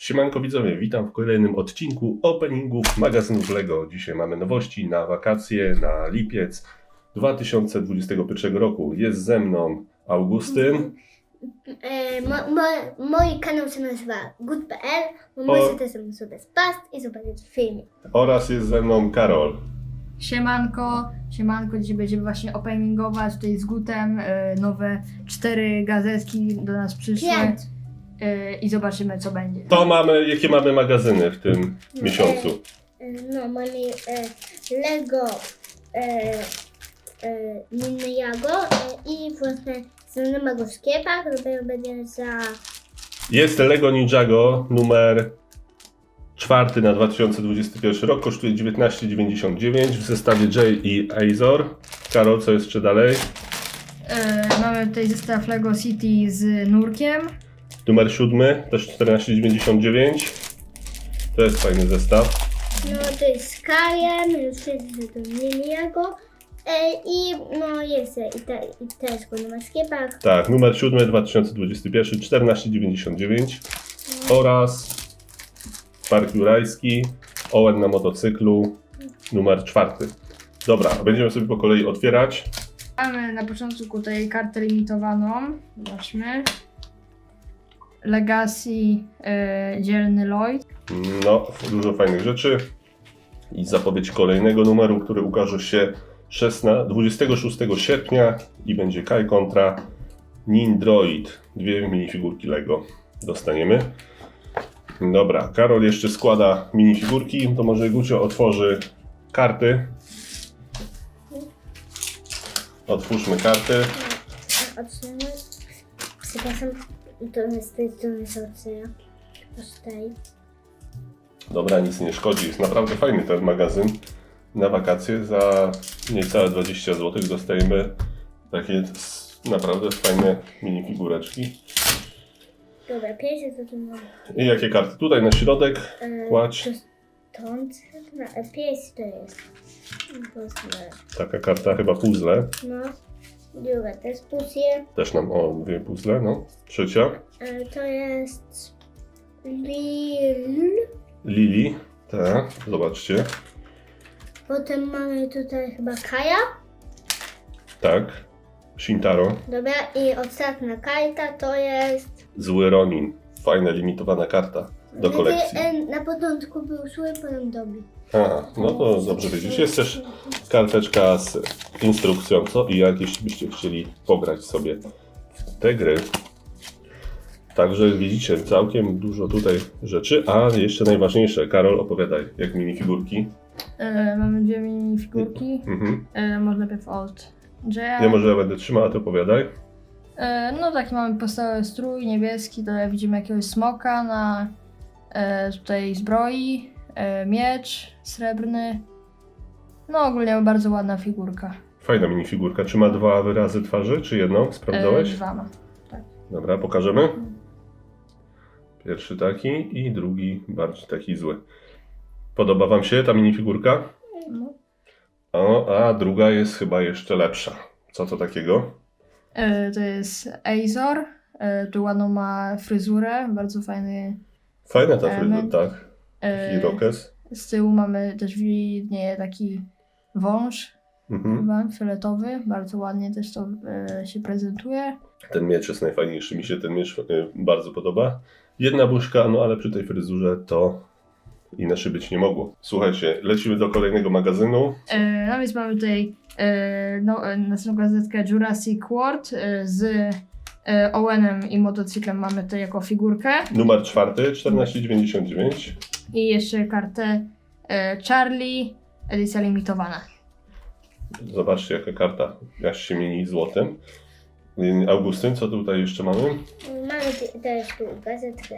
Siemanko widzowie, witam w kolejnym odcinku openingów magazynów LEGO. Dzisiaj mamy nowości na wakacje, na lipiec 2021 roku. Jest ze mną Augustyn E, mo, mo, mój kanał się nazywa good.pl, bo O. możecie też sobie spast i zobaczyć filmik. oraz jest ze mną Karol. Siemanko, siemanko, dzisiaj będziemy właśnie openingować tutaj z Gutem e, nowe cztery gazetki do nas przyszły Pięć. E, i zobaczymy co będzie. To mamy, jakie mamy magazyny w tym miesiącu? E, no, mamy e, Lego e, e, Ninjago e, i właśnie znamy go w sklepach, robię będzie za Jest Lego Ninjago numer czwarty na 2021 rok, kosztuje 19,99 w zestawie J i Azor. Karol, co jeszcze dalej? E, mamy tutaj zestaw Lego City z nurkiem. Numer siódmy, też 14,99. To jest fajny zestaw. No to jest Skyrim, już jest to Ninjago e, i no jest e, i, te, i też go na sklepach. Tak, numer siódmy, 2021, 14,99. Oraz Park Jurajski, Owen na motocyklu, numer czwarty. Dobra, będziemy sobie po kolei otwierać. Mamy na początku tutaj kartę limitowaną. Zobaczmy. Legacy e, dzielny Lloyd. No, dużo fajnych rzeczy. I zapowiedź kolejnego numeru, który ukaże się 16, 26 sierpnia i będzie Kai kontra Nindroid. Dwie minifigurki Lego dostaniemy. Dobra, Karol jeszcze składa minifigurki, to może Gucio otworzy karty. Otwórzmy karty. Otrzymać. Przepraszam, to jest z tej strony sorceja. Aż tej. Dobra, nic nie szkodzi. Jest naprawdę fajny ten magazyn. Na wakacje za niecałe 20 zł dostajemy takie naprawdę fajne minifigureczki. Dobra, pierwsze to tu mam. I jakie karty? Tutaj na środek E, kładź. to Stąd. No, e, pierwszy to jest. Puzzle. Taka karta chyba puzzle. No. Druga to jest puzzle. Też nam, o, dwie puzzle, no. Trzecia. E, to jest. Lil. Lili. Tak, zobaczcie. Potem mamy tutaj chyba Kaja. Tak. Shintaro. Dobra, i ostatnia karta to jest. Zły Ronin. Fajna, limitowana karta do kolekcji. Na początku był zły, potem dobry. Aha, no to dobrze wiedzieć. Jest też karteczka z instrukcją, co i jak, jeśli byście chcieli pograć sobie w te gry. Także widzicie, całkiem dużo tutaj rzeczy, a jeszcze najważniejsze, Karol, opowiadaj, jak minifigurki. E, mamy dwie minifigurki. Mhm. E, może najpierw od Jaya. Ja może ja będę trzymał, a ty opowiadaj. E, no taki mamy podstawowy strój niebieski, tutaj widzimy jakiegoś smoka na tutaj zbroi, e, miecz srebrny. No ogólnie bardzo ładna figurka. Fajna minifigurka. Czy ma dwa wyrazy twarzy, czy jedno? Sprawdzałeś? E, dwa ma. Dobra, pokażemy. Pierwszy taki i drugi bardziej taki zły. Podoba wam się ta minifigurka? No. O, a druga jest chyba jeszcze lepsza. Co to takiego? E, to jest Azor, e, tu ładną ma fryzurę, bardzo fajny. Fajna ta Element. tak. E, Taki rokes. z tyłu mamy też widnieje taki wąż, Mhm. chyba fioletowy, bardzo ładnie też to e, się prezentuje. Ten miecz jest najfajniejszy, mi się ten miecz e, bardzo podoba. Jedna buźka, no ale przy tej fryzurze to inaczej być nie mogło. Słuchajcie, lecimy do kolejnego magazynu. E, no więc mamy tutaj e, no, następną gazetkę Jurassic World e, z Owenem i motocyklem mamy tutaj jako figurkę. Numer czwarty, 14,99. I jeszcze kartę e, Charlie, edycja limitowana. Zobaczcie jaka karta, aż się mieni złotem. Augustyn, co tutaj jeszcze mamy? Mamy te- też tu gazetkę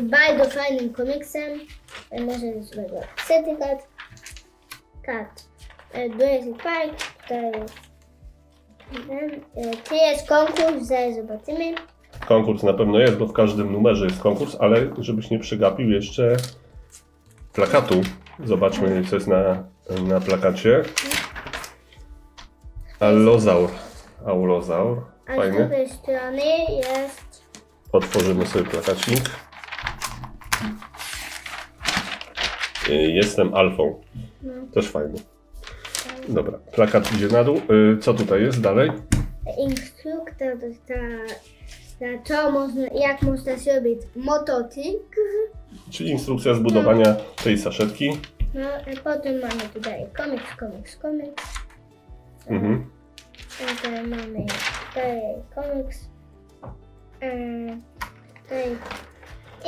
z bardzo fajnym komiksem. E, Może sobie go certyfikat. Kat. E, Jurassic Park. To jest. To jest konkurs, zaraz zobaczymy. Konkurs na pewno jest, bo w każdym numerze jest konkurs, ale żebyś nie przegapił jeszcze plakatu. Zobaczmy, co jest na, na plakacie. Allozaur. Aulozaur. A z Fajny. drugiej strony jest Otworzymy sobie plakacik. Y, Jestem alfą. No. Też fajny. Dobra, plakat idzie na dół. Y, Co tutaj jest dalej? Instruktor ta, ta co można, jak można zrobić motocykl. Czyli instrukcja zbudowania tej saszetki. No, a potem mamy tutaj komiks, komiks, komiks. Mhm. Tutaj mamy tutaj komiks. Yy, tutaj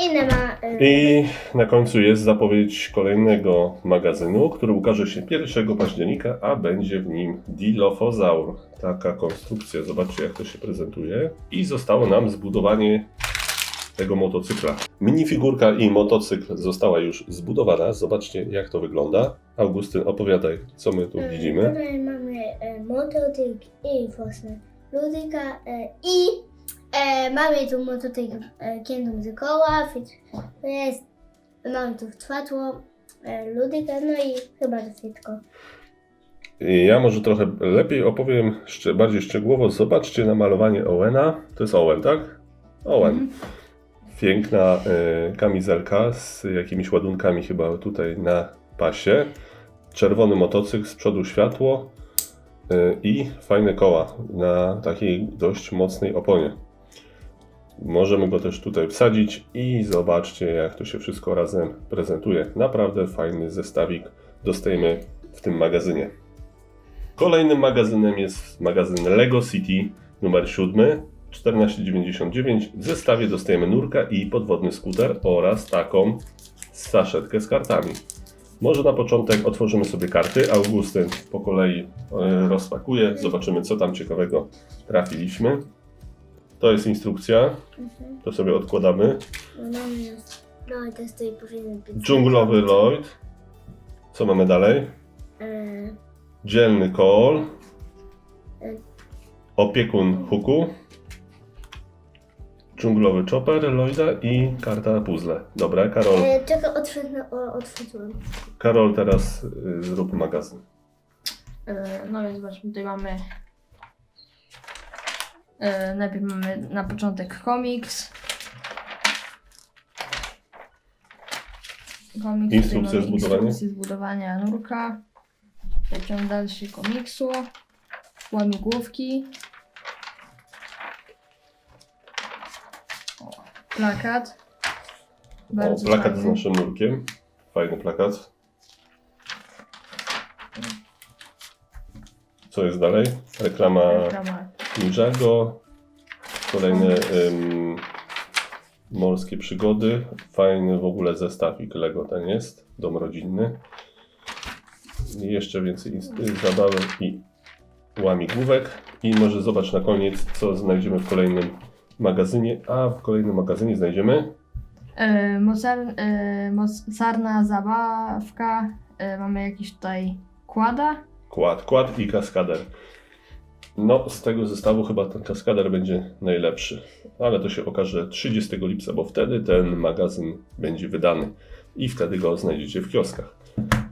inne ma. I na końcu jest zapowiedź kolejnego magazynu, który ukaże się 1 października, a będzie w nim Dilophosaur. Taka konstrukcja, zobaczcie jak to się prezentuje. I zostało nam zbudowanie tego motocykla. Minifigurka i motocykl została już zbudowana. Zobaczcie jak to wygląda. Augustyn, opowiadaj, co my tu yy, widzimy. Tutaj mamy yy, motocykl i właśnie ludyka yy, i yy, mamy tu motocykl yy, Kingdom the Koła, jest, mamy tu światło yy, ludyka, no i chyba to wszystko. Ja może trochę lepiej opowiem, jeszcze bardziej szczegółowo. Zobaczcie na malowanie Owena. To jest Owen, tak? Owen. Piękna y, kamizelka z jakimiś ładunkami chyba tutaj na pasie. Czerwony motocykl, z przodu światło y, i fajne koła na takiej dość mocnej oponie. Możemy go też tutaj wsadzić i zobaczcie jak to się wszystko razem prezentuje. Naprawdę fajny zestawik dostajemy w tym magazynie. Kolejnym magazynem jest magazyn Lego City numer 7 14,99. W zestawie dostajemy nurka i podwodny skuter oraz taką saszetkę z kartami. Może na początek otworzymy sobie karty. Augustyn po kolei e, rozpakuje. Zobaczymy co tam ciekawego trafiliśmy. To jest instrukcja. Mhm. To sobie odkładamy. No mamy już, no to jest tutaj powinien być. Dżunglowy Lloyd. Co mamy dalej? Yy, Dzielny Cole. Opiekun Huku. Dżunglowy Chopper Lloyda i karta puzzle. Dobra, Karol. yy, czekaj, otwórz- o, otworzyłem. Karol, teraz y, zrób magazyn. E, No więc zobaczmy, tutaj mamy. E, Najpierw mamy na początek komiks. Komiks Instrukcja zbudowania. Zbudowania nurka. Przeciąg dalszy komiksu. Łamigłówki. O, plakat. O, Bardzo plakat fajny. z naszym nurkiem. Fajny plakat. Co jest dalej? Reklama Reklama. Ninjago. Kolejne ym, morskie przygody. Fajny w ogóle zestawik Lego ten jest. Dom rodzinny. I jeszcze więcej inst- zabawek i łamigłówek. I może zobacz na koniec, co znajdziemy w kolejnym magazynie. A w kolejnym magazynie znajdziemy mocar, e, mocarna zabawka. E, mamy jakiś tutaj kłada. Kład, kład i kaskader. No, z tego zestawu chyba ten kaskader będzie najlepszy, ale to się okaże 30 lipca, bo wtedy ten magazyn będzie wydany i wtedy go znajdziecie w kioskach.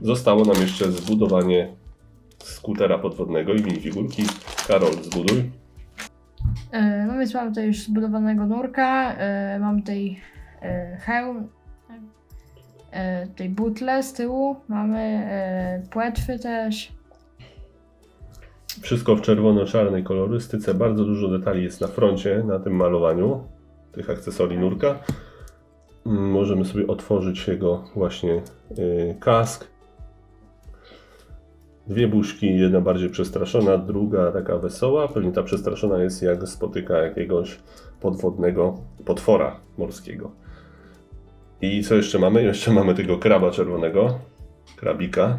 Zostało nam jeszcze zbudowanie skutera podwodnego i minifigurki. Karol, zbuduj. E, no więc mamy tutaj już zbudowanego nurka. E, mamy tutaj e, hełm. E, tutaj butle z tyłu. Mamy płetwy też. Wszystko w czerwono-czarnej kolorystyce. Bardzo dużo detali jest na froncie, na tym malowaniu tych akcesorii nurka. Możemy sobie otworzyć jego właśnie y, kask. Dwie buźki, jedna bardziej przestraszona, druga taka wesoła. Pewnie ta przestraszona jest jak spotyka jakiegoś podwodnego potwora morskiego. I co jeszcze mamy? Jeszcze mamy tego kraba czerwonego, krabika.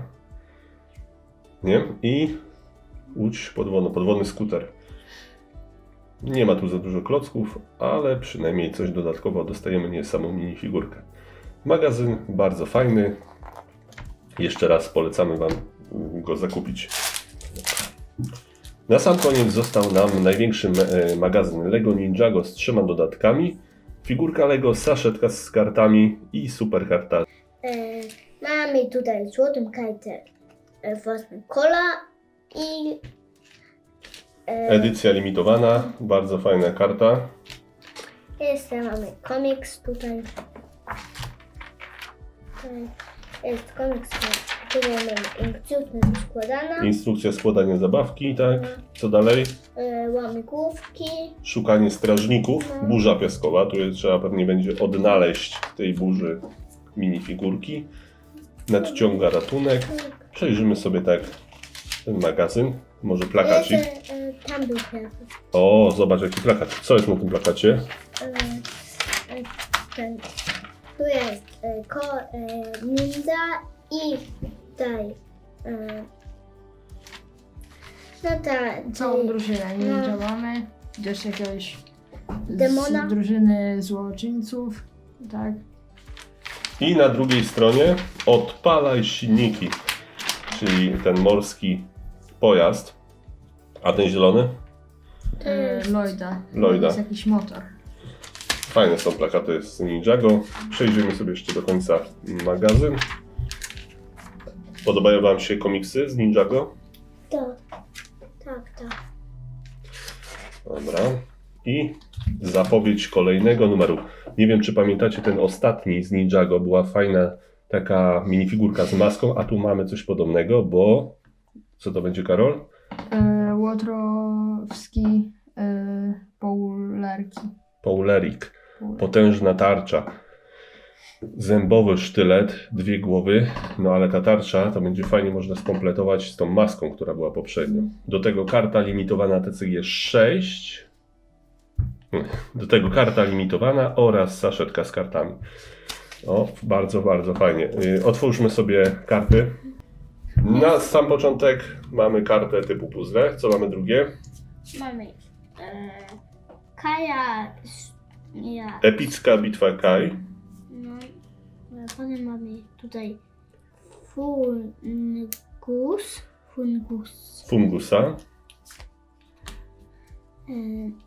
Nie? I łódź podwodna, podwodny skuter. Nie ma tu za dużo klocków, ale przynajmniej coś dodatkowo dostajemy, nie samą minifigurkę. Magazyn bardzo fajny. Jeszcze raz polecamy Wam go zakupić. Na sam koniec został nam największy e, magazyn Lego Ninjago z trzema dodatkami. Figurka Lego, saszetka z kartami i super karta Yy, mamy tutaj złotą kartę yy, właśnie kola i yy, Edycja limitowana, bardzo fajna karta. jeszcze mamy komiks tutaj. jest komiks, który mam instrukcję do składania, Instrukcja składania zabawki, tak? Co dalej? e, łamigłówki, Szukanie strażników, No. burza piaskowa. Tu jest, trzeba pewnie będzie odnaleźć w tej burzy minifigurki. Nadciąga ratunek. Przejrzymy sobie tak ten magazyn. Może plakacik. E, tam był plakat. O, zobacz jaki plakat. Co jest na tym plakacie? E, e, ten, tu jest ko, ninja i tutaj no ta Całą drużynę ninja No. mamy. Gdzieś jakiegoś Demona. z drużyny złoczyńców. Tak. I na drugiej stronie odpalaj silniki, czyli ten morski pojazd. A ten zielony? to jest, Lloyda. Lloyda. Jest jakiś motor. Fajne są plakaty z Ninjago. Przejrzyjmy sobie jeszcze do końca magazyn. Podobają Wam się komiksy z Ninjago? to. Tak, tak. Dobra. I zapowiedź kolejnego numeru. Nie wiem, czy pamiętacie ten ostatni z Ninjago. Była fajna taka minifigurka z maską, a tu mamy coś podobnego, bo... Co to będzie, Karol? E, Łotrowski e, Poulerki. Paulerik. Potężna tarcza. Zębowy sztylet, dwie głowy, no ale ta tarcza to będzie fajnie można skompletować z tą maską, która była poprzednio. Do tego karta limitowana TCG 6. Do tego karta limitowana oraz saszetka z kartami. O, bardzo, bardzo fajnie. Y, Otwórzmy sobie karty. Na sam początek mamy kartę typu puzzle. Co mamy drugie? Mamy e, Kaja, ja, Epicka bitwa Kai. no, potem mamy tutaj Fungus, Fungus, Fungusa. e,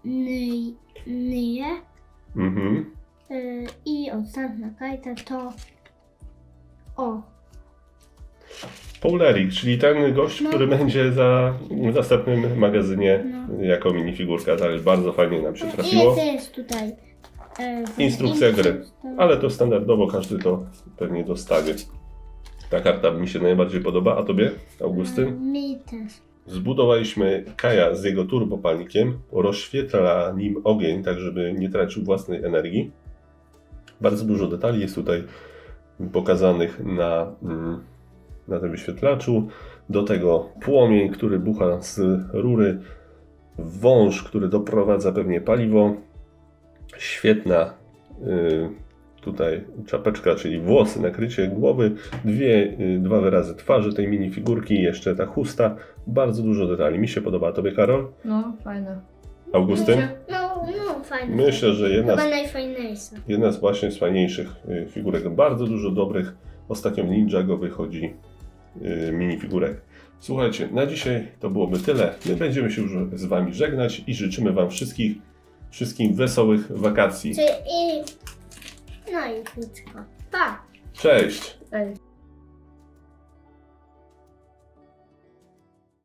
Ny, Nyje Mhm. e, i ostatnia karta to o, Paulerik, czyli ten gość, No. który będzie za w następnym magazynie No. jako minifigurka. Tak, bardzo fajnie nam się i trafiło. jest tutaj e, Instrukcja gry. Ale to standardowo każdy to pewnie dostanie. Ta karta mi się najbardziej podoba, a tobie, Augustyn? Mi też. Zbudowaliśmy Kaja z jego turbopalnikiem, rozświetla nim ogień, tak żeby nie tracił własnej energii. Bardzo dużo detali jest tutaj pokazanych na, mm, na tym wyświetlaczu. Do tego płomień, który bucha z rury, wąż, który doprowadza pewnie paliwo, świetna y, tutaj czapeczka, czyli włosy, nakrycie głowy, dwie, y, dwa wyrazy twarzy tej minifigurki, jeszcze ta chusta, bardzo dużo detali. Mi się podoba. A Tobie, Karol? No, fajne. Augustyn? No, no, fajnie. Myślę, że jedna Chyba z, najfajniejsza. jedna z właśnie z fajniejszych y, figurek. Bardzo dużo dobrych. Ostatnio w Ninjago wychodzi minifigurek. Słuchajcie, na dzisiaj to byłoby tyle. My będziemy się już z Wami żegnać i życzymy Wam wszystkich, wszystkim wesołych wakacji. Czy i... No i krótko. Pa! Cześć!